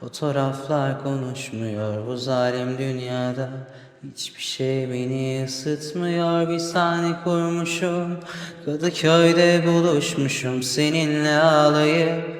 Fotoğraflar konuşmuyor bu zalim dünyada. Hiçbir şey beni ısıtmıyor bir sahne kurmuşum. Kadıköy'de buluşmuşum seninle ağlayıp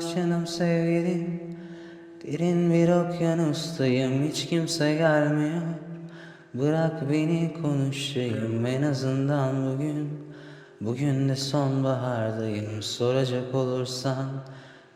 Ah canım sevgilim Derin bir okyanustayım hiç kimse gelmiyor. Bırak beni konuşayım en azından bugün. Bugün de sonbahardayım soracak olursan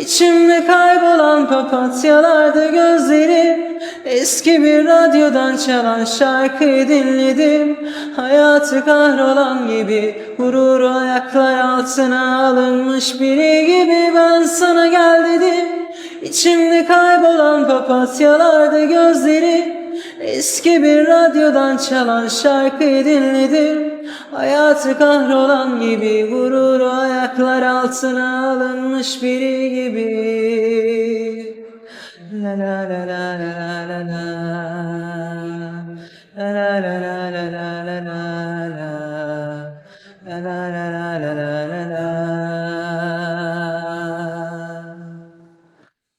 İçimde kaybolan papatyalarda gözlerim Eski bir radyodan çalan şarkıyı dinledim. Hayatı kahrolan gibi Gururu ayaklar altına alınmış biri gibi Ben sana gel dedim. İçimde kaybolan papatyalarda gözlerim Eski bir radyodan çalan şarkıyı dinledim Hayatı kahrolan gibi gurur ayaklar altına alınmış biri gibi La la la la la la la La la la la la la la la La la la la la la la la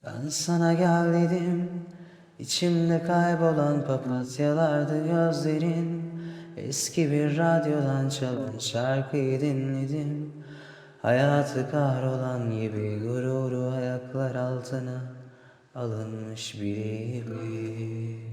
Ben sana gel dedim İçimde kaybolan papatyalardı gözlerin Eski bir radyodan çalan şarkıyı dinledim Hayatı kahrolan gibi Gururu ayaklar altına Alınmış biri gibi